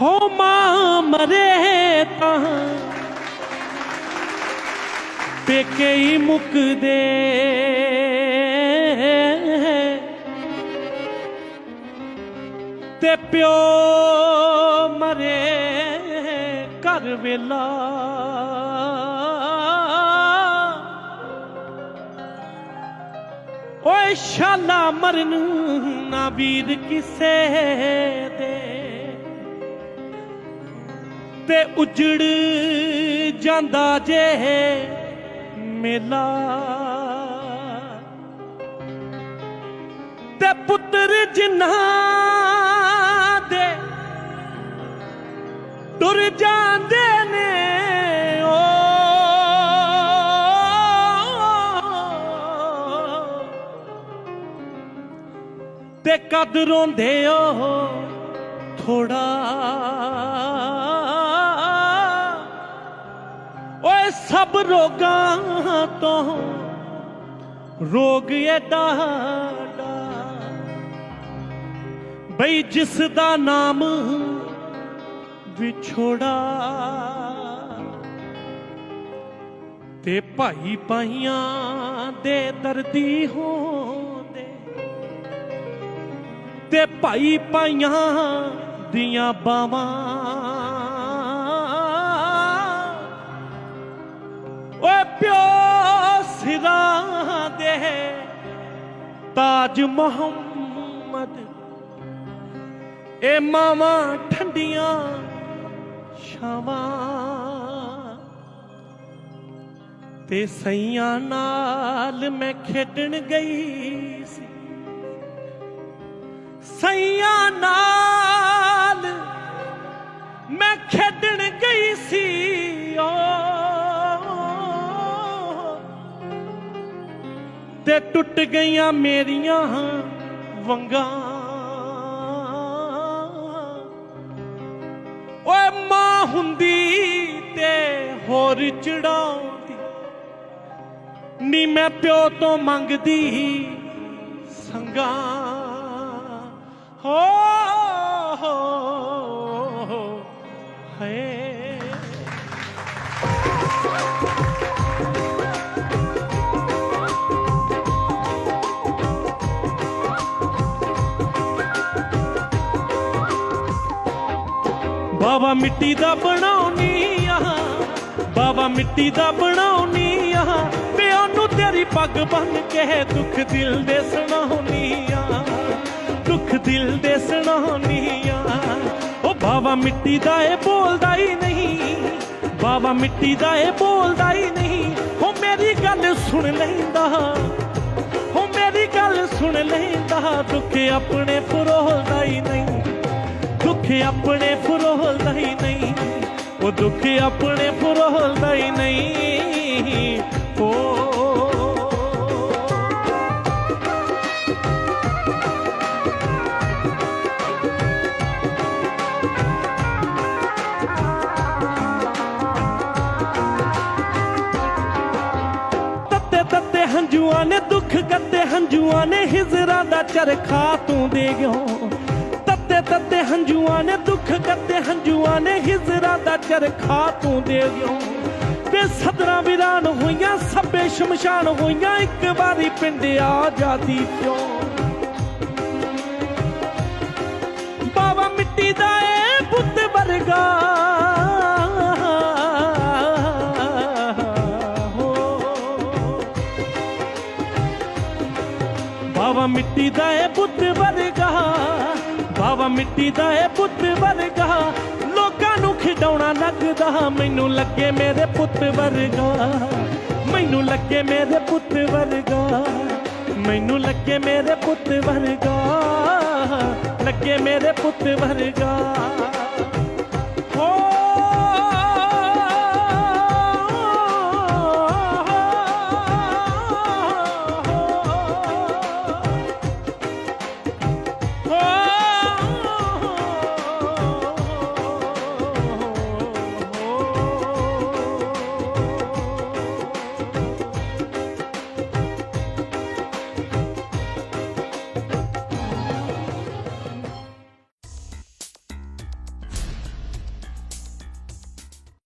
ਹੋ ਮਾਂ ਮਰੇ ਤਾਂ। ਪੇਕੇ ਹੀ ਮੁੱਕਦੇ। ਤੇ ਪਿਓ ਮਰੇ ਘਰ ਵੇਲਾ। ਓਏ ਸ਼ਾਲਾ ਮਰਨ ਨਾ ਵੀਰ ਕਿਸੇ ਦੇ। ਤੇ ਉਜੜ ਜਾਂਦਾ ਜੇ ਮੇਲਾ। ਤੇ ਪੁੱਤਰ ਜਿਨ੍ਹਾਂ ਦੇ ਟੁਰ ਜਾਂਦੇ ਨੇ, ਓ ਤੇ ਕਦ ਰੋਂਦੇ ਓ ਥੋੜਾ ਸਭ ਰੋਗਾਂ ਤੋਂ ਰੋਗ ਇਹਦਾ ਬਈ ਜਿਸ ਦਾ ਨਾਮ ਵਿਛੋੜਾ, ਤੇ ਭਾਈ ਪਾਈਆਂ ਦੇ ਦਰਦੀ ਹੋਂਦੇ, ਤੇ ਭਾਈ ਪਾਈਆਂ ਦੀਆਂ ਬਾਵਾਂ ਸਿਰਾਂ ਤਾਜ ਮੁਹੰਮਦ। ਏ ਮਾਵਾਂ ਠੰਡੀਆਂ ਛਾਵਾਂ। ਤੇ ਸਈਆਂ ਨਾਲ ਮੈਂ ਖੇਡਣ ਗਈ ਸੀ। ਸਈਆਂ ਨਾਲ ਮੈਂ ਖੇਡਣ ਗਈ ਸੀ। ਤੇ ਟੁੱਟ ਗਈਆਂ ਮੇਰੀਆਂ ਵੰਗਾਂ ਓਏ ਮਾਂ ਹੁੰਦੀ ਤੇ ਹੋਰ ਚੜਾਉਂਦੀ ਨੀ ਮੈਂ ਪਿਓ ਤੋਂ ਮੰਗਦੀ ਸੰਗਾ ਹੋ ਹੋ ਹੈ ਬਾਬਾ ਮਿੱਟੀ ਦਾ ਬਣਾਉਣੀ ਆ। ਬਾਬਾ ਮਿੱਟੀ ਦਾ ਬਣਾਉਣੀ ਆ। ਤੇ ਉਹਨੂੰ ਤੇਰੀ ਪੱਗ ਬੰਨ ਕੇ ਦੁੱਖ ਦਿਲ ਦੇ ਸੁਣਾਉਣੀ ਆ। ਦੁੱਖ ਦਿਲ ਦੇ ਸੁਣਾਉਣੀ ਆ। ਉਹ ਬਾਬਾ ਮਿੱਟੀ ਦਾ ਇਹ ਬੋਲਦਾ ਹੀ ਨਹੀਂ। ਬਾਬਾ ਮਿੱਟੀ ਦਾ ਇਹ ਬੋਲਦਾ ਹੀ ਨਹੀਂ। ਉਹ ਮੇਰੀ ਗੱਲ ਸੁਣ ਲੈਂਦਾ। ਹੋ ਮੇਰੀ ਗੱਲ ਸੁਣ ਲੈਂਦਾ। ਦੁੱਖ ਆਪਣੇ ਪਰੋਲਦਾ ਹੀ ਨਹੀਂ। ਦੁੱਖ ਆਪਣੇ ਫਰੋਲਦਾ ਹੀ ਨਹੀਂ। ਉਹ ਦੁੱਖ ਆਪਣੇ ਫਰੋਲਦਾ ਹੀ ਨਹੀਂ। ਓ। ਤੱਤੇ ਹੰਝੂਆਂ ਨੇ ਦੁੱਖ ਕੱਤੇ ਹੰਝੂਆਂ ਨੇ ਹਿਜ਼ਰਾਂ ਦਾ ਚਰਖਾ ਤੂੰ ਦੇ ਗਿਓ। ਕੱਤੇ ਤੱਤੇ ਹੰਝੂਆਂ ਨੇ, ਦੁੱਖ ਕੱਤੇ ਹੰਝੂਆਂ ਨੇ, ਹਿਜਰਾ ਦਾ ਚਰਖਾ ਤੂੰ ਦੇ ਗਿਓ ਤੇ ਸਦਰਾਂ ਵੀਰਾਨ ਹੋਈਆਂ ਸਭੇ ਸ਼ਮਸ਼ਾਨ ਹੋਈਆਂ, ਇੱਕ ਵਾਰੀ ਪਿੰਡ ਆ ਜਾਦੀ ਪਿਓ ਬਾਬਾ ਮਿੱਟੀ ਦਾ ਏ ਬੁੱਤ ਵਰਗਾ। ਹੋ। ਬਾਬਾ ਮਿੱਟੀ ਦਾ ਏ ਬੁੱਤ ਵਰਗਾ। ਬਾਬਾ ਮਿੱਟੀ ਦਾ ਏ ਬੁੱਤ ਵਰਗਾ। ਲੋਕਾਂ ਨੂੰ ਖਿਡਾਉਣਾ ਲੱਗਦਾ, ਮੈਨੂੰ ਲੱਗੇ ਮੇਰੇ ਪੁੱਤ ਵਰਗਾ। ਮੈਨੂੰ ਲੱਗੇ ਮੇਰੇ ਪੁੱਤ ਵਰਗਾ। ਮੈਨੂੰ ਲੱਗੇ ਮੇਰੇ ਪੁੱਤ ਵਰਗਾ। ਲੱਗੇ ਮੇਰੇ ਪੁੱਤ ਵਰਗਾ।